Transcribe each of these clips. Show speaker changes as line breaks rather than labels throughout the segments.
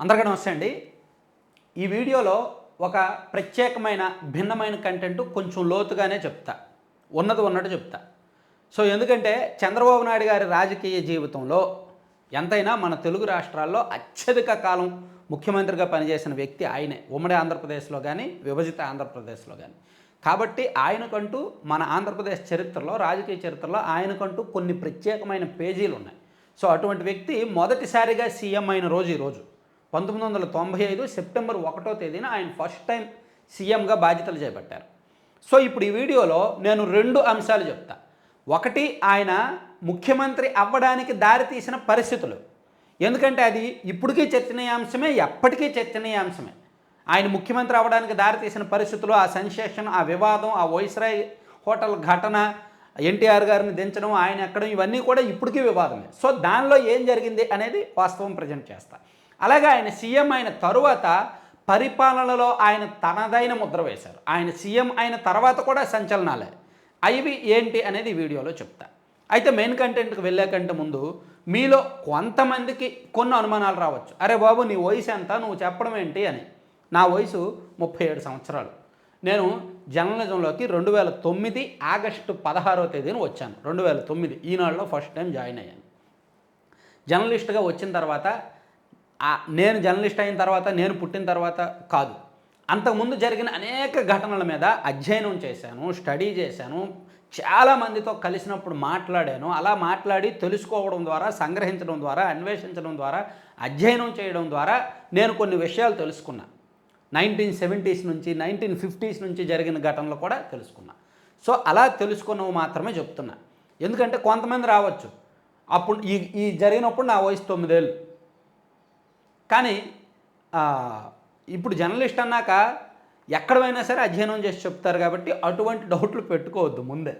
అందరికీ నమస్తే అండి. ఈ వీడియోలో ఒక ప్రత్యేకమైన భిన్నమైన కంటెంట్ కొంచెం లోతుగానే చెప్తా. ఉన్నది ఉన్నట్టు చెప్తా. సో ఎందుకంటే చంద్రబాబు నాయుడు గారి రాజకీయ జీవితంలో ఎంతైనా మన తెలుగు రాష్ట్రాల్లో అత్యధిక కాలం ముఖ్యమంత్రిగా పనిచేసిన వ్యక్తి ఆయనే. ఉమ్మడి ఆంధ్రప్రదేశ్లో కానీ విభజిత ఆంధ్రప్రదేశ్లో కానీ కాబట్టి ఆయనకంటూ మన ఆంధ్రప్రదేశ్ చరిత్రలో రాజకీయ చరిత్రలో ఆయనకంటూ కొన్ని ప్రత్యేకమైన పేజీలు ఉన్నాయి. సో అటువంటి వ్యక్తి మొదటిసారిగా సీఎం అయిన రోజు ఈరోజు రోజు. పంతొమ్మిది వందల తొంభై ఐదు సెప్టెంబర్ ఒకటో తేదీన ఆయన ఫస్ట్ టైం సీఎంగా బాధ్యతలు చేపట్టారు. సో ఇప్పుడు ఈ వీడియోలో నేను రెండు అంశాలు చెప్తా. ఒకటి ఆయన ముఖ్యమంత్రి అవ్వడానికి దారితీసిన పరిస్థితులు. ఎందుకంటే అది ఇప్పటికీ చర్చనీయాంశమే ఎప్పటికీ చర్చనీయాంశమే. ఆయన ముఖ్యమంత్రి అవ్వడానికి దారితీసిన పరిస్థితులు ఆ సెన్సేషన్ ఆ వివాదం ఆ వైస్రాయ్ హోటల్ ఘటన ఎన్టీఆర్ గారిని దించడం ఆయన ఎక్కడం ఇవన్నీ కూడా ఇప్పటికీ వివాదమే. సో దానిలో ఏం జరిగింది అనేది వాస్తవం ప్రజెంట్ చేస్తాను అలాగే ఆయన సీఎం అయిన తరువాత పరిపాలనలో ఆయన తనదైన ముద్ర వేశారు. ఆయన సీఎం అయిన తర్వాత కూడా సంచలనాలే. అవి ఏంటి అనేది వీడియోలో చెప్తా. అయితే మెయిన్ కంటెంట్కి వెళ్ళేకంటే ముందు మీలో కొంతమందికి కొన్ని అనుమానాలు రావచ్చు. అరే బాబు నీ వయసు ఎంత? నువ్వు చెప్పడం ఏంటి అని. నా వయసు ముప్పై ఏడు సంవత్సరాలు. నేను జర్నలిజంలోకి రెండు వేల తొమ్మిది ఆగస్టు పదహారో తేదీన వచ్చాను. రెండు వేల తొమ్మిది ఈనాడులో ఫస్ట్ టైం జాయిన్ అయ్యాను. జర్నలిస్ట్గా వచ్చిన తర్వాత నేను జర్నలిస్ట్ అయిన తర్వాత నేను పుట్టిన తర్వాత కాదు. అంతకుముందు జరిగిన అనేక ఘటనల మీద అధ్యయనం చేశాను స్టడీ చేశాను చాలామందితో కలిసినప్పుడు మాట్లాడాను. అలా మాట్లాడి తెలుసుకోవడం ద్వారా సంగ్రహించడం ద్వారా అన్వేషించడం ద్వారా అధ్యయనం చేయడం ద్వారా నేను కొన్ని విషయాలు తెలుసుకున్నా. నైన్టీన్ సెవెంటీస్ నుంచి నైన్టీన్ ఫిఫ్టీస్ నుంచి జరిగిన ఘటనలు కూడా తెలుసుకున్నా. సో అలా తెలుసుకున్నవి మాత్రమే చెప్తున్నా. ఎందుకంటే కొంతమంది రావచ్చు. అప్పుడు ఈ ఈ జరిగినప్పుడు నా వయసు తొమ్మిదేళ్ళు. కానీ ఇప్పుడు జర్నలిస్ట్ అన్నాక ఎక్కడైనా సరే అధ్యయనం చేసి చెప్తారు కాబట్టి అటువంటి డౌట్లు పెట్టుకోవద్దు ముందే.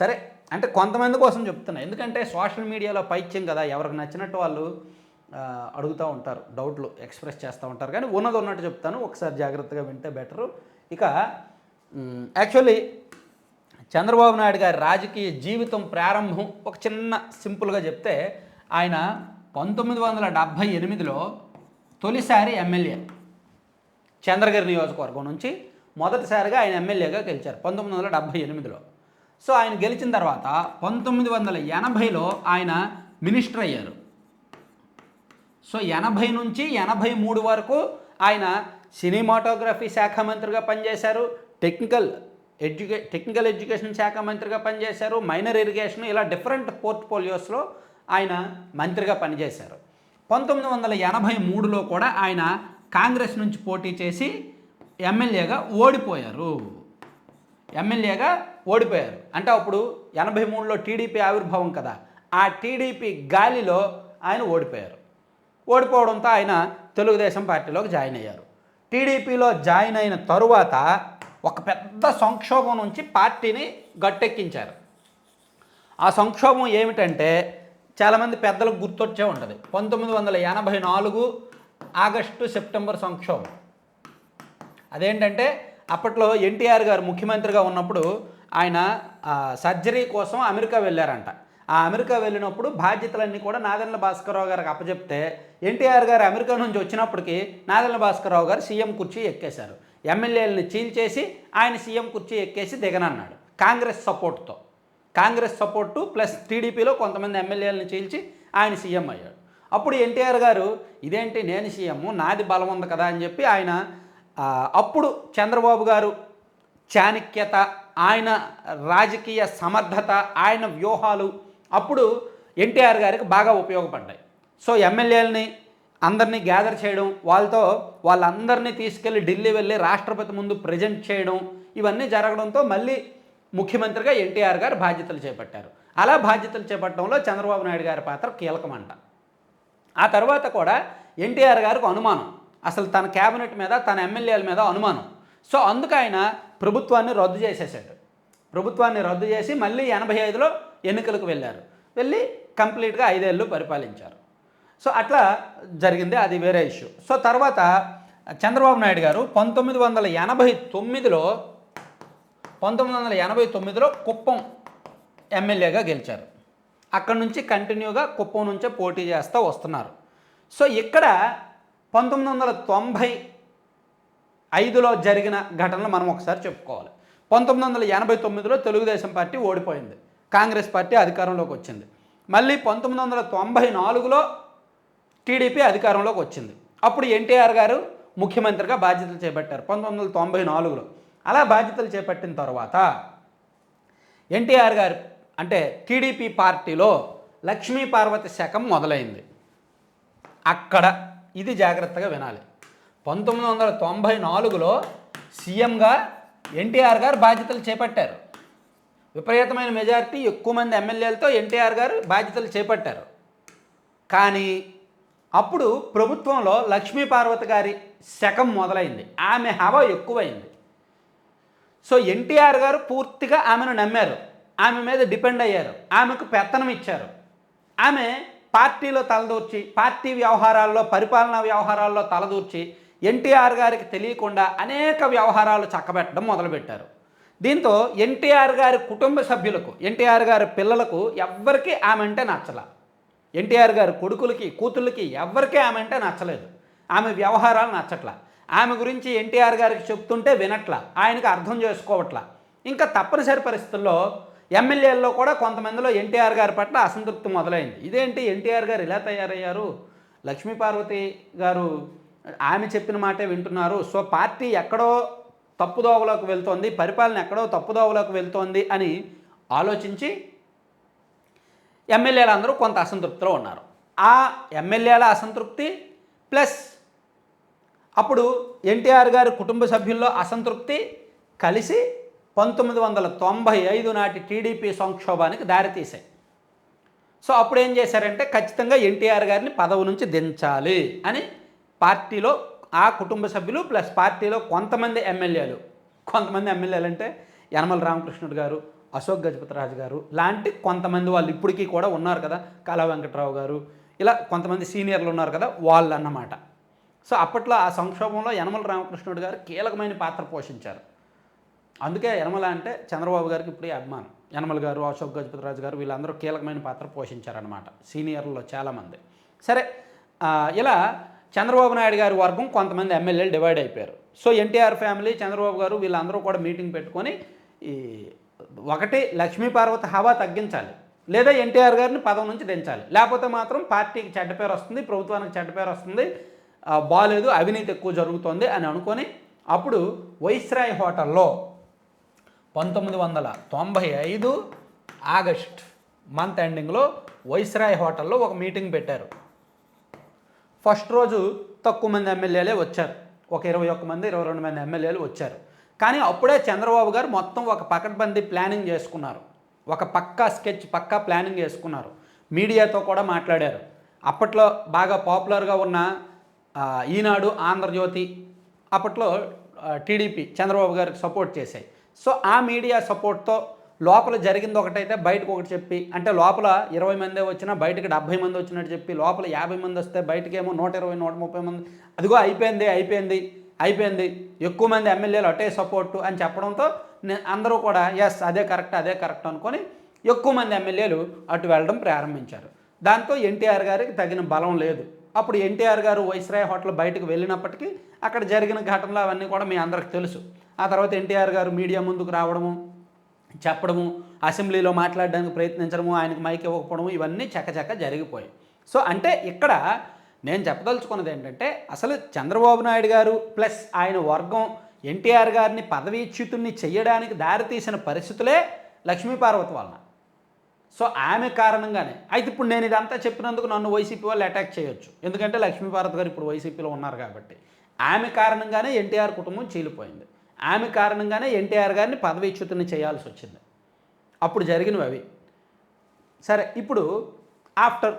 సరే అంటే కొంతమంది కోసం చెప్తున్నా. ఎందుకంటే సోషల్ మీడియాలో పైత్యం కదా ఎవరికి నచ్చినట్టు వాళ్ళు అడుగుతూ ఉంటారు డౌట్లు ఎక్స్ప్రెస్ చేస్తూ ఉంటారు. కానీ ఉన్నది ఉన్నట్టు చెప్తాను. ఒకసారి జాగ్రత్తగా వింటే బెటరు. ఇక యాక్చువల్లీ చంద్రబాబు నాయుడు గారి రాజకీయ జీవితం ప్రారంభం ఒక చిన్న సింపుల్గా చెప్తే ఆయన పంతొమ్మిది వందల డెబ్భై ఎనిమిదిలో తొలిసారి ఎమ్మెల్యే చంద్రగిరి నియోజకవర్గం నుంచి మొదటిసారిగా ఆయన ఎమ్మెల్యేగా గెలిచారు పంతొమ్మిది వందల డెబ్భై ఎనిమిదిలో. సో ఆయన గెలిచిన తర్వాత పంతొమ్మిది వందల ఎనభైలో ఆయన మినిస్టర్ అయ్యారు. సో ఎనభై నుంచి ఎనభై మూడు వరకు ఆయన సినిమాటోగ్రఫీ శాఖ మంత్రిగా పనిచేశారు టెక్నికల్ ఎడ్యుకే టెక్నికల్ ఎడ్యుకేషన్ శాఖ మంత్రిగా పనిచేశారు మైనర్ ఇరిగేషన్ ఇలా డిఫరెంట్ పోర్ట్ఫోలియోస్లో ఆయన మంత్రిగా పనిచేశారు. పంతొమ్మిది వందల ఎనభై మూడులో కూడా ఆయన కాంగ్రెస్ నుంచి పోటీ చేసి ఎమ్మెల్యేగా ఓడిపోయారు. ఎమ్మెల్యేగా ఓడిపోయారు. అంటే అప్పుడు ఎనభై మూడులో టీడీపీ ఆవిర్భావం కదా ఆ టీడీపీ గాలిలో ఆయన ఓడిపోయారు. ఓడిపోవడంతో ఆయన తెలుగుదేశం పార్టీలోకి జాయిన్ అయ్యారు. టీడీపీలో జాయిన్ అయిన తరువాత ఒక పెద్ద సంక్షోభం నుంచి పార్టీని గట్టెక్కించారు. ఆ సంక్షోభం ఏమిటంటే చాలామంది పెద్దలకు గుర్తొచ్చే ఉంటుంది. పంతొమ్మిది వందల ఎనభై నాలుగు ఆగస్టు సెప్టెంబర్ సంక్షోభం. అదేంటంటే అప్పట్లో ఎన్టీఆర్ గారు ముఖ్యమంత్రిగా ఉన్నప్పుడు ఆయన సర్జరీ కోసం అమెరికా వెళ్ళారంట. ఆ అమెరికా వెళ్ళినప్పుడు బాధ్యతలన్నీ కూడా నాదెండ్ల భాస్కరరావు గారికి అప్పచెప్తే ఎన్టీఆర్ గారు అమెరికా నుంచి వచ్చినప్పటికీ నాదెండ్ల భాస్కరరావు గారు సీఎం కుర్చీ ఎక్కేశారు. ఎమ్మెల్యేలను చీల్చేసి ఆయన సీఎం కుర్చీ ఎక్కేసి దిగనన్నాడు కాంగ్రెస్ సపోర్ట్తో. కాంగ్రెస్ సపోర్టు ప్లస్ టీడీపీలో కొంతమంది ఎమ్మెల్యేలను చీల్చి ఆయన సీఎం అయ్యాడు. అప్పుడు ఎన్టీఆర్ గారు ఇదేంటి నేను సీఎం నాది బలం ఉంది కదా అని చెప్పి ఆయన అప్పుడు చంద్రబాబు గారు చాణక్యత ఆయన రాజకీయ సమర్థత ఆయన వ్యూహాలు అప్పుడు ఎన్టీఆర్ గారికి బాగా ఉపయోగపడ్డాయి. సో ఎమ్మెల్యేలని అందరినీ గ్యాదర్ చేయడం వాళ్ళతో వాళ్ళందరినీ తీసుకెళ్ళి ఢిల్లీ వెళ్ళి రాష్ట్రపతి ముందు ప్రజెంట్ చేయడం ఇవన్నీ జరగడంతో మళ్ళీ ముఖ్యమంత్రిగా ఎన్టీఆర్ గారు బాధ్యతలు చేపట్టారు. అలా బాధ్యతలు చేపట్టడంలో చంద్రబాబు నాయుడు గారి పాత్ర కీలకమంట. ఆ తర్వాత కూడా ఎన్టీఆర్ గారికి అనుమానం. అసలు తన క్యాబినెట్ మీద తన ఎమ్మెల్యేల మీద అనుమానం. సో అందుకు ఆయన ప్రభుత్వాన్ని రద్దు చేసేసాడు ప్రభుత్వాన్ని రద్దు చేసి మళ్ళీ ఎనభై ఐదులో ఎన్నికలకు వెళ్ళారు. వెళ్ళి కంప్లీట్గా ఐదేళ్ళు పరిపాలించారు. సో అట్లా జరిగింది. అది వేరే ఇష్యూ. సో తర్వాత చంద్రబాబు నాయుడు గారు పంతొమ్మిది వందల ఎనభై తొమ్మిదిలో పంతొమ్మిది వందల ఎనభై తొమ్మిదిలో కుప్పం ఎమ్మెల్యేగా గెలిచారు. అక్కడ నుంచి కంటిన్యూగా కుప్పం నుంచే పోటీ చేస్తూ వస్తున్నారు. సో ఇక్కడ పంతొమ్మిది వందల తొంభై ఐదులో జరిగిన ఘటనలు మనం ఒకసారి చెప్పుకోవాలి. పంతొమ్మిది వందల ఎనభై తొమ్మిదిలో తెలుగుదేశం పార్టీ ఓడిపోయింది. కాంగ్రెస్ పార్టీ అధికారంలోకి వచ్చింది. మళ్ళీ పంతొమ్మిది వందల తొంభై నాలుగులో టీడీపీ అధికారంలోకి వచ్చింది. అప్పుడు ఎన్టీఆర్ గారు ముఖ్యమంత్రిగా బాధ్యతలు చేపట్టారు. పంతొమ్మిది వందల తొంభై నాలుగులో. అలా బాధ్యతలు చేపట్టిన తర్వాత ఎన్టీఆర్ గారు అంటే టీడీపీ పార్టీలో లక్ష్మీ పార్వతి శకం మొదలైంది. అక్కడ ఇది జాగ్రత్తగా వినాలి. పంతొమ్మిది వందల తొంభై నాలుగులో సీఎంగా ఎన్టీఆర్ గారు బాధ్యతలు చేపట్టారు. విపరీతమైన మెజారిటీ ఎక్కువ మంది ఎమ్మెల్యేలతో ఎన్టీఆర్ గారు బాధ్యతలు చేపట్టారు. కానీ అప్పుడు ప్రభుత్వంలో లక్ష్మీ పార్వతి గారి శకం మొదలైంది. ఆమె హవా ఎక్కువైంది. సో ఎన్టీఆర్ గారు పూర్తిగా ఆమెను నమ్మారు. ఆమె మీద డిపెండ్ అయ్యారు. ఆమెకు పెత్తనం ఇచ్చారు. ఆమె పార్టీలో తలదూర్చి పార్టీ వ్యవహారాల్లో పరిపాలనా వ్యవహారాల్లో తలదూర్చి ఎన్టీఆర్ గారికి తెలియకుండా అనేక వ్యవహారాలు చక్కబెట్టడం మొదలుపెట్టారు. దీంతో ఎన్టీఆర్ గారి కుటుంబ సభ్యులకు ఎన్టీఆర్ గారి పిల్లలకు ఎవ్వరికీ ఆమె అంటే నచ్చల. ఎన్టీఆర్ గారి కొడుకులకి కూతుళ్ళకి ఎవ్వరికీ ఆమె అంటే నచ్చలేదు. ఆమె వ్యవహారాలు నచ్చట్లా. ఆమె గురించి ఎన్టీఆర్ గారికి చెప్తుంటే వినట్ల ఆయనకు అర్థం చేసుకోవట్లా. ఇంకా తప్పనిసరి పరిస్థితుల్లో ఎమ్మెల్యేల్లో కూడా కొంతమందిలో ఎన్టీఆర్ గారి పట్ల అసంతృప్తి మొదలైంది. ఇదేంటి? ఎన్టీఆర్ గారు ఇలా తయారయ్యారు? లక్ష్మీ పార్వతి గారు ఆమె చెప్పిన మాటే వింటున్నారు. సో పార్టీ ఎక్కడో తప్పుదోవలోకి వెళ్తోంది పరిపాలన ఎక్కడో తప్పుదోవలోకి వెళ్తోంది అని ఆలోచించి ఎమ్మెల్యేలందరూ కొంత అసంతృప్తిలో ఉన్నారు. ఆ ఎమ్మెల్యేల అసంతృప్తి ప్లస్ అప్పుడు ఎన్టీఆర్ గారి కుటుంబ సభ్యుల్లో అసంతృప్తి కలిసి పంతొమ్మిది వందల తొంభై ఐదు నాటి టీడీపీ సంక్షోభానికి దారితీశాయి సో అప్పుడు ఏం చేశారంటే ఖచ్చితంగా ఎన్టీఆర్ గారిని పదవి నుంచి దించాలి అని పార్టీలో ఆ కుటుంబ సభ్యులు ప్లస్ పార్టీలో కొంతమంది ఎమ్మెల్యేలు. కొంతమంది ఎమ్మెల్యేలు అంటే యనమల రామకృష్ణుడు గారు అశోక్ గజపతిరాజు గారు లాంటి కొంతమంది వాళ్ళు ఇప్పటికీ కూడా ఉన్నారు కదా కళా వెంకట్రావు గారు ఇలా కొంతమంది సీనియర్లు ఉన్నారు కదా వాళ్ళు అన్నమాట సో అప్పట్లో ఆ సంక్షోభంలో యనమల రామకృష్ణుడు గారు కీలకమైన పాత్ర పోషించారు. అందుకే యనమల అంటే చంద్రబాబు గారికి ఇప్పుడే అభిమానం. యనమల గారు అశోక్ గజపతిరాజు గారు వీళ్ళందరూ కీలకమైన పాత్ర పోషించారనమాట సీనియర్లలో చాలామంది. సరే ఇలా చంద్రబాబు నాయుడు గారి వర్గం కొంతమంది ఎమ్మెల్యేలు డివైడ్ అయిపోయారు. సో ఎన్టీఆర్ ఫ్యామిలీ చంద్రబాబు గారు వీళ్ళందరూ కూడా మీటింగ్ పెట్టుకొని ఈ ఒకటి లక్ష్మీపార్వతి హవా తగ్గించాలి లేదా ఎన్టీఆర్ గారిని పదవి నుంచి దించాలి. లేకపోతే మాత్రం పార్టీకి చెడ్డ పేరు వస్తుంది ప్రభుత్వానికి చెడ్డ పేరు వస్తుంది బాగాలేదు అవినీతి ఎక్కువ జరుగుతోంది అని అనుకొని అప్పుడు వైస్రాయ్ హోటల్లో పంతొమ్మిది వందల తొంభై ఐదు ఆగస్ట్ మంత్ ఎండింగ్లో వైస్రాయ్ హోటల్లో ఒక మీటింగ్ పెట్టారు. ఫస్ట్ రోజు తక్కువ మంది ఎమ్మెల్యేలే వచ్చారు. ఒక ఇరవై ఒక్క మంది ఇరవై రెండు మంది ఎమ్మెల్యేలు వచ్చారు. కానీ అప్పుడే చంద్రబాబు గారు మొత్తం ఒక పకడ్బందీ ప్లానింగ్ చేసుకున్నారు. ఒక పక్కా స్కెచ్ పక్కా ప్లానింగ్ చేసుకున్నారు. మీడియాతో కూడా మాట్లాడారు. అప్పట్లో బాగా పాపులర్గా ఉన్న ఈనాడు ఆంధ్రజ్యోతి అప్పట్లో టీడీపీ చంద్రబాబు గారికి సపోర్ట్ చేశాయి. సో ఆ మీడియా సపోర్ట్తో లోపల జరిగింది ఒకటైతే బయటకు ఒకటి చెప్పి అంటే లోపల ఇరవై మందే వచ్చినా బయటకు డెబ్బై మంది వచ్చినట్టు చెప్పి లోపల యాభై మంది వస్తే బయటకేమో నూట ఇరవై నూట ముప్పై మంది అదిగో అయిపోయింది అయిపోయింది అయిపోయింది ఎక్కువ మంది ఎమ్మెల్యేలు అటే సపోర్టు అని చెప్పడంతో నే- అందరూ కూడా ఎస్ అదే కరెక్ట్ అదే కరెక్ట్ అనుకొని ఎక్కువ మంది ఎమ్మెల్యేలు అటు వెళ్ళడం ప్రారంభించారు. దాంతో ఎన్టీఆర్ గారికి తగిన బలం లేదు. అప్పుడు ఎన్టీఆర్ గారు వైస్రాయ్ హోటల్ బయటకు వెళ్ళినప్పటికీ అక్కడ జరిగిన ఘటనలు అవన్నీ కూడా మీ అందరికి తెలుసు. ఆ తర్వాత ఎన్టీఆర్ గారు మీడియా ముందుకు రావడము చెప్పడము అసెంబ్లీలో మాట్లాడడానికి ప్రయత్నించడము ఆయనకు మైక్ ఇవ్వకపోవడము ఇవన్నీ చకచక జరిగిపోయాయి. సో అంటే ఇక్కడ నేను చెప్పదలుచుకున్నది ఏంటంటే అసలు చంద్రబాబు నాయుడు గారు ప్లస్ ఆయన వర్గం ఎన్టీఆర్ గారిని పదవీచ్యుతుణ్ణి చేయడానికి దారితీసిన పరిస్థితులే లక్ష్మీపార్వతి వలన. సో ఆమె కారణంగానే. అయితే ఇప్పుడు నేను ఇదంతా చెప్పినందుకు నన్ను వైసీపీ వాళ్ళు అటాక్ చేయొచ్చు. ఎందుకంటే లక్ష్మీభారత్ గారు ఇప్పుడు వైసీపీలో ఉన్నారు కాబట్టి. ఆమె కారణంగానే ఎన్టీఆర్ కుటుంబం చీలిపోయింది. ఆమె కారణంగానే ఎన్టీఆర్ గారిని పదవీచ్యుతుని చేయాల్సి వచ్చింది. అప్పుడు జరిగినవి అవి. సరే ఇప్పుడు ఆఫ్టర్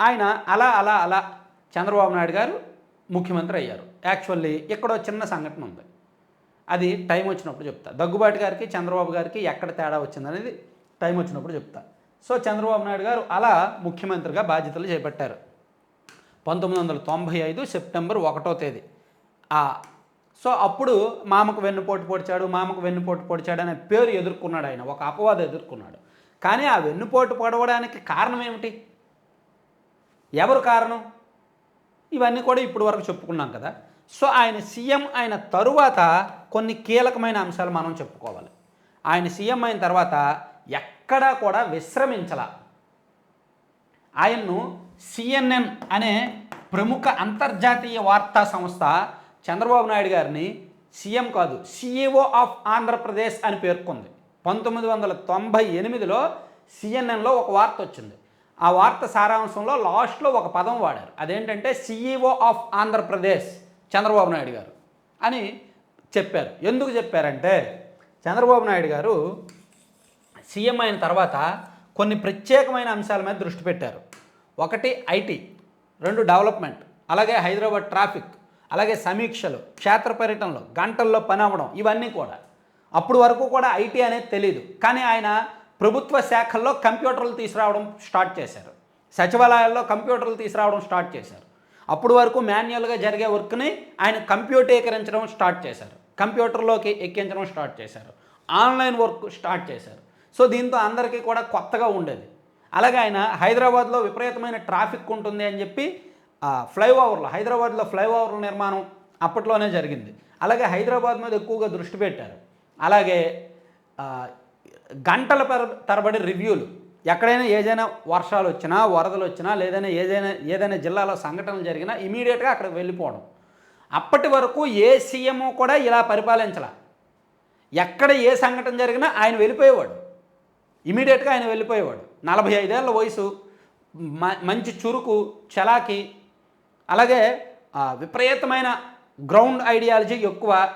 ఆయన అలా అలా అలా చంద్రబాబు నాయుడు గారు ముఖ్యమంత్రి అయ్యారు. యాక్చువల్లీ ఇక్కడ చిన్న సంఘటన ఉంది. అది టైం వచ్చినప్పుడు చెప్తా. దగ్గుబాటి గారికి చంద్రబాబు గారికి ఎక్కడ తేడా వచ్చిందనేది టైం వచ్చినప్పుడు చెప్తా. సో చంద్రబాబు నాయుడు గారు అలా ముఖ్యమంత్రిగా బాధ్యతలు చేపట్టారు. పంతొమ్మిది వందల తొంభై ఐదు సెప్టెంబర్ ఒకటో తేదీ. ఆ సో అప్పుడు మామకు వెన్నుపోటు పొడిచాడు మామకు వెన్నుపోటు పొడిచాడు అనే పేరు ఎదుర్కొన్నాడు ఆయన ఒక అపవాదం ఎదుర్కొన్నాడు. కానీ ఆ వెన్నుపోటు పొడవడానికి కారణం ఏమిటి? ఎవరు కారణం? ఇవన్నీ కూడా ఇప్పుడు వరకు చెప్పుకున్నాం కదా. సో ఆయన సీఎం అయిన తరువాత కొన్ని కీలకమైన అంశాలు మనం చెప్పుకోవాలి. ఆయన సీఎం అయిన తర్వాత ఎక్కడా కూడా విశ్రమించాల. ఆయన్ను సిఎన్ఎన్ అనే ప్రముఖ అంతర్జాతీయ వార్తా సంస్థ చంద్రబాబు నాయుడు గారిని సీఎం కాదు సిఇఓ ఆఫ్ ఆంధ్రప్రదేశ్ అని పేర్కొంది. పంతొమ్మిది వందల తొంభై ఎనిమిదిలో సిఎన్ఎన్లో ఒక వార్త వచ్చింది. ఆ వార్త సారాంశంలో లాస్ట్లో ఒక పదం వాడారు. అదేంటంటే సిఇఓ ఆఫ్ ఆంధ్రప్రదేశ్ చంద్రబాబు నాయుడు గారు అని చెప్పారు. ఎందుకు చెప్పారంటే చంద్రబాబు నాయుడు గారు సీఎం అయిన తర్వాత కొన్ని ప్రత్యేకమైన అంశాల మీద దృష్టి పెట్టారు. ఒకటి ఐటీ రెండు డెవలప్మెంట్ అలాగే హైదరాబాద్ ట్రాఫిక్ అలాగే సమీక్షలు క్షేత్ర పర్యటనలు గంటల్లో పని అవ్వడం ఇవన్నీ కూడా. అప్పుడు వరకు కూడా ఐటీ అనేది తెలియదు కానీ ఆయన ప్రభుత్వ శాఖల్లో కంప్యూటర్లు తీసుకురావడం స్టార్ట్ చేశారు. సచివాలయాల్లో కంప్యూటర్లు తీసుకురావడం స్టార్ట్ చేశారు. అప్పుడు వరకు మాన్యువల్గా జరిగే వర్క్ని ఆయన కంప్యూటీకరించడం స్టార్ట్ చేశారు. కంప్యూటర్లోకి ఎక్కించడం స్టార్ట్ చేశారు. ఆన్లైన్ వర్క్ స్టార్ట్ చేశారు. సో దీంతో అందరికీ కూడా కొత్తగా ఉండేది. అలాగే ఆయన హైదరాబాద్లో విపరీతమైన ట్రాఫిక్ ఉంటుంది అని చెప్పి ఫ్లైఓవర్లు హైదరాబాద్లో ఫ్లైఓవర్ల నిర్మాణం అప్పట్లోనే జరిగింది. అలాగే హైదరాబాద్ మీద ఎక్కువగా దృష్టి పెట్టారు. అలాగే గంటల తరబడి రివ్యూలు. ఎక్కడైనా ఏదైనా వర్షాలు వచ్చినా వరదలు వచ్చినా లేదైనా ఏదైనా ఏదైనా జిల్లాలో సంఘటనలు జరిగినా ఇమీడియట్గా అక్కడికి వెళ్ళిపోవడం. అప్పటి వరకు ఏ సీఎం కూడా ఇలా పరిపాలించాల. ఎక్కడ ఏ సంఘటన జరిగినా ఆయన వెళ్ళిపోయేవాడు. ఇమీడియట్గా ఆయన వెళ్ళిపోయేవాడు. నలభై ఐదేళ్ళ వయసు మ- మంచి చురుకు చలాకి అలాగే విపరీతమైన గ్రౌండ్ ఐడియాలజీ ఎక్కువ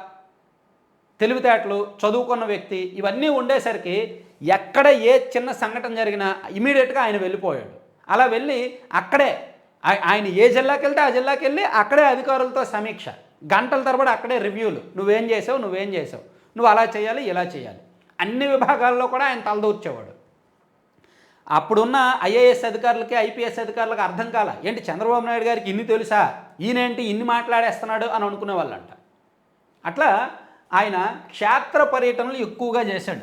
తెలివితేటలు చదువుకున్న వ్యక్తి ఇవన్నీ ఉండేసరికి ఎక్కడ ఏ చిన్న సంఘటన జరిగినా ఇమీడియట్గా ఆయన వెళ్ళిపోయాడు. అలా వెళ్ళి అక్కడే ఆయన ఏ జిల్లాకి వెళ్తే ఆ జిల్లాకి వెళ్ళి అక్కడే అధికారులతో సమీక్ష. గంటల తరబడి అక్కడే రివ్యూలు. నువ్వేం చేసావు? నువ్వేం చేసావు? నువ్వు అలా చేయాలి ఇలా చేయాలి. అన్ని విభాగాల్లో కూడా ఆయన తలదూర్చేవాడు. అప్పుడున్న ఐఏఎస్ అధికారులకి ఐపీఎస్ అధికారులకు అర్థం కాల ఏంటి చంద్రబాబు నాయుడు గారికి ఇన్ని తెలుసా? ఈయనేంటి ఇన్ని మాట్లాడేస్తున్నాడు? అని అనుకునే వాళ్ళంట. అట్లా ఆయన క్షేత్ర పర్యటనలు ఎక్కువగా చేశాడు.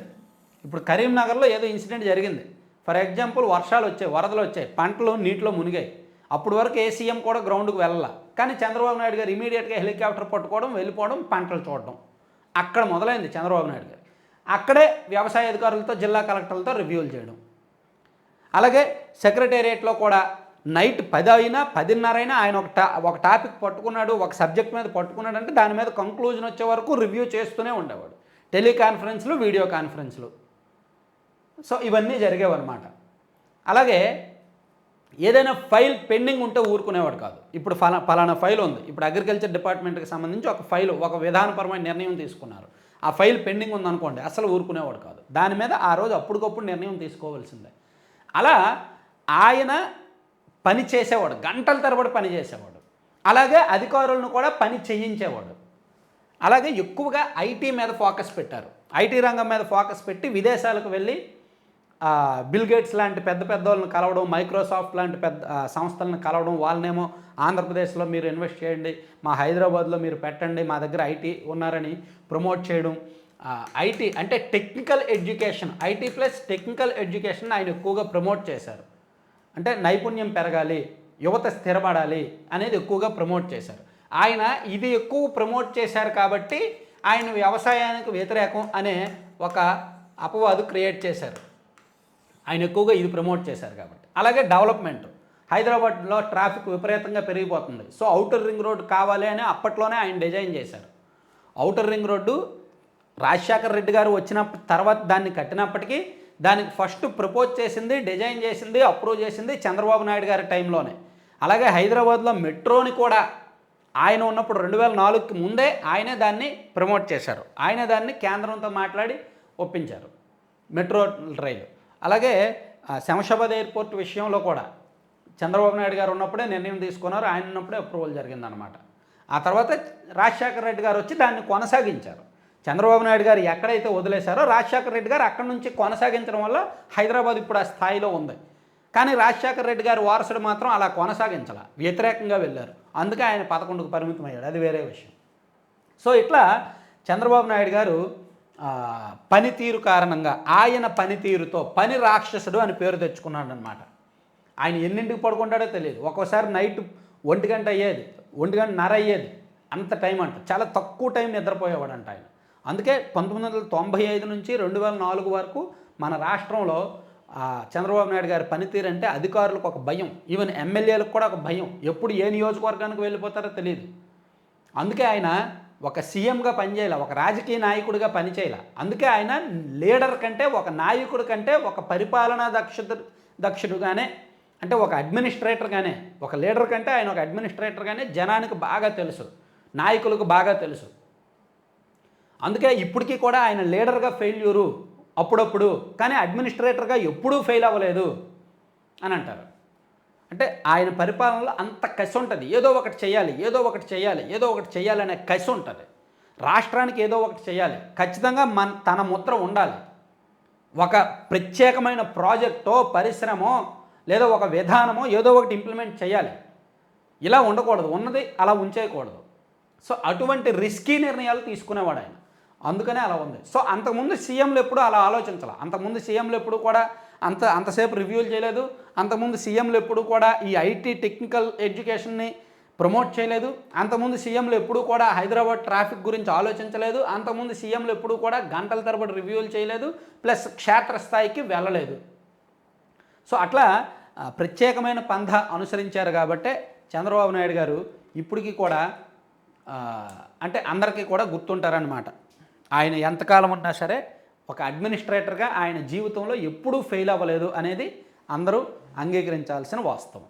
ఇప్పుడు కరీంనగర్లో ఏదో ఇన్సిడెంట్ జరిగింది. ఫర్ ఎగ్జాంపుల్ వర్షాలు వచ్చాయి వరదలు వచ్చాయి పంటలు నీటిలో మునిగాయి. అప్పుడు వరకు ఏ సీఎం కూడా గ్రౌండ్కి వెళ్ళాల. కానీ చంద్రబాబు నాయుడు గారు ఇమీడియట్గా హెలికాప్టర్ పట్టుకోవడం వెళ్ళిపోవడం పంటలు చూడడం. అక్కడ మొదలైంది చంద్రబాబు నాయుడు గారు. అక్కడే వ్యవసాయ అధికారులతో జిల్లా కలెక్టర్లతో రివ్యూలు చేయడం. అలాగే సెక్రటేరియట్లో కూడా నైట్ పది అయినా పదిన్నర అయినా ఆయన ఒక టా ఒక టాపిక్ పట్టుకున్నాడు ఒక సబ్జెక్ట్ మీద పట్టుకున్నాడు అంటే దాని మీద కంక్లూజన్ వచ్చే వరకు రివ్యూ చేస్తూనే ఉండేవాడు. టెలికాన్ఫరెన్స్లు వీడియో కాన్ఫరెన్స్లు. సో ఇవన్నీ జరిగేవన్నమాట. అలాగే ఏదైనా ఫైల్ పెండింగ్ ఉంటే ఊరుకునేవాడు కాదు. ఇప్పుడు ఫలా ఫలానా ఫైల్ ఉంది. ఇప్పుడు అగ్రికల్చర్ డిపార్ట్మెంట్కి సంబంధించి ఒక ఫైల్ ఒక విధానపరమైన నిర్ణయం తీసుకున్నారు. ఆ ఫైల్ పెండింగ్ ఉందనుకోండి అసలు ఊరుకునేవాడు కాదు. దాని మీద ఆ రోజు అప్పటికప్పుడు నిర్ణయం తీసుకోవాల్సిందే. అలా ఆయన పని చేసేవాడు గంటల తరబడి పని చేసేవాడు. అలాగే అధికారులను కూడా పని చేయించేవాడు. అలాగే ఎక్కువగా ఐటీ మీద ఫోకస్ పెట్టారు. ఐటీ రంగం మీద ఫోకస్ పెట్టి విదేశాలకు వెళ్ళి బిల్గేట్స్ బిల్ గేట్స్ లాంటి పెద్ద పెద్ద వాళ్ళని కలవడం మైక్రోసాఫ్ట్ లాంటి పెద్ద సంస్థలను కలవడం వాళ్ళనేమో ఆంధ్రప్రదేశ్లో మీరు ఇన్వెస్ట్ చేయండి మా హైదరాబాద్లో మీరు పెట్టండి మా దగ్గర ఐటీ ఉన్నారని ప్రమోట్ చేయడం. ఐటీ అంటే technical education IT plus technical education ఆయన ఎక్కువగా ప్రమోట్ చేశారు. అంటే నైపుణ్యం పెరగాలి యువత స్థిరపడాలి అనేది ఎక్కువగా ప్రమోట్ చేశారు. ఆయన ఇది ఎక్కువ ప్రమోట్ చేశారు కాబట్టి ఆయన వ్యవసాయానికి వ్యతిరేకం అనే ఒక అపవాదు క్రియేట్ చేశారు. ఆయన ఎక్కువగా ఇది ప్రమోట్ చేశారు కాబట్టి. అలాగే డెవలప్మెంట్ హైదరాబాద్లో ట్రాఫిక్ విపరీతంగా పెరిగిపోతుంది. సో అవుటర్ రింగ్ రోడ్ కావాలి అని అప్పట్లోనే ఆయన డిజైన్ చేశారు. Outer ring road Rajasekhar Reddy గారు వచ్చిన తర్వాత దాన్ని కట్టినప్పటికీ దానికి ఫస్ట్ ప్రపోజ్ చేసింది డిజైన్ చేసింది అప్రూవ్ చేసింది చంద్రబాబు నాయుడు గారి టైంలోనే అలాగే హైదరాబాద్లో మెట్రోని కూడా ఆయన ఉన్నప్పుడు రెండు వేల నాలుగుకి ముందే ఆయనే దాన్ని ప్రమోట్ చేశారు. ఆయన దాన్ని కేంద్రంతో మాట్లాడి ఒప్పించారు. Metro rail. అలాగే శంషాబాద్ ఎయిర్పోర్ట్ విషయంలో కూడా చంద్రబాబు నాయుడు గారు ఉన్నప్పుడే నిర్ణయం తీసుకున్నారు ఆయన ఉన్నప్పుడే అప్రూవల్ జరిగిందనమాట ఆ తర్వాత రాజశేఖర రెడ్డి గారు వచ్చి దాన్ని కొనసాగించారు. చంద్రబాబు నాయుడు గారు ఎక్కడైతే వదిలేశారో రాజశేఖర రెడ్డి గారు అక్కడి నుంచి కొనసాగించడం వల్ల హైదరాబాద్ ఇప్పుడు ఆ స్థాయిలో ఉంది. కానీ రాజశేఖర రెడ్డి గారి వారసుడు మాత్రం అలా కొనసాగించాల వ్యతిరేకంగా వెళ్ళారు. అందుకే ఆయన పదకొండుకు పరిమితం అయ్యాడు అది వేరే విషయం. సో ఇట్లా చంద్రబాబు నాయుడు గారు పనితీరు కారణంగా ఆయన పనితీరుతో పని రాక్షసుడు అని పేరు తెచ్చుకున్నాడు అనమాట ఆయన ఎన్నింటికి పడుకుంటాడో తెలియదు. ఒక్కోసారి నైట్ ఒంటి గంట అయ్యేది ఒంటి గంట నర అయ్యేది అంత టైం అంట. చాలా తక్కువ టైం నిద్రపోయేవాడంట ఆయన. అందుకే పంతొమ్మిది వందల తొంభై ఐదు నుంచి రెండు వేల నాలుగు వరకు మన రాష్ట్రంలో చంద్రబాబు నాయుడు గారి పనితీరు అంటే అధికారులకు ఒక భయం. ఈవెన్ ఎమ్మెల్యేలకు కూడా ఒక భయం. ఎప్పుడు ఏ నియోజకవర్గానికి వెళ్ళిపోతారో తెలియదు. అందుకే ఆయన ఒక సీఎంగా పనిచేయాల ఒక రాజకీయ నాయకుడిగా పనిచేయాల. అందుకే ఆయన లీడర్ కంటే ఒక నాయకుడి కంటే ఒక పరిపాలనా దక్ష దక్షుడుగానే అంటే ఒక అడ్మినిస్ట్రేటర్గానే ఒక లీడర్ కంటే ఆయన ఒక అడ్మినిస్ట్రేటర్గానే జనానికి బాగా తెలుసు నాయకులకు బాగా తెలుసు. అందుకే ఇప్పటికీ కూడా ఆయన లీడర్గా ఫెయిల్యూరు అప్పుడప్పుడు కానీ అడ్మినిస్ట్రేటర్గా ఎప్పుడూ ఫెయిల్ అవ్వలేదు అని అంటారు. అంటే ఆయన పరిపాలనలో అంత కసి ఉంటుంది. ఏదో ఒకటి చేయాలి ఏదో ఒకటి చేయాలి ఏదో ఒకటి చేయాలనే కసి ఉంటుంది. రాష్ట్రానికి ఏదో ఒకటి చేయాలి. ఖచ్చితంగా మన తన ముద్ర ఉండాలి. ఒక ప్రత్యేకమైన ప్రాజెక్టో పరిశ్రమో లేదా ఒక విధానమో ఏదో ఒకటి ఇంప్లిమెంట్ చేయాలి. ఇలా ఉండకూడదు. ఉన్నది అలా ఉంచేయకూడదు. సో అటువంటి రిస్కీ నిర్ణయాలు తీసుకునేవాడు ఆయన. అందుకనే అలా ఉంది. సో అంతకుముందు సీఎంలు ఎప్పుడు అలా ఆలోచించాలి. అంతకుముందు సీఎంలు ఎప్పుడు కూడా అంత అంతసేపు రివ్యూలు చేయలేదు. అంతకుముందు సీఎంలు ఎప్పుడు కూడా ఈ ఐటీ టెక్నికల్ ఎడ్యుకేషన్ని ప్రమోట్ చేయలేదు. అంతకుముందు సీఎంలు ఎప్పుడూ కూడా హైదరాబాద్ ట్రాఫిక్ గురించి ఆలోచించలేదు. అంతకుముందు సీఎంలు ఎప్పుడూ కూడా గంటల తరబడి రివ్యూలు చేయలేదు. ప్లస్ క్షేత్రస్థాయికి వెళ్ళలేదు. సో అట్లా ప్రత్యేకమైన పంధ అనుసరించారు కాబట్టే చంద్రబాబు నాయుడు గారు ఇప్పటికీ కూడా అంటే అందరికీ కూడా గుర్తుంటారనమాట ఆయన ఎంతకాలం ఉన్నా సరే ఒక అడ్మినిస్ట్రేటర్గా ఆయన జీవితంలో ఎప్పుడూ ఫెయిల్ అవ్వలేదు అనేది అందరూ అంగీకరించాల్సిన వాస్తవం.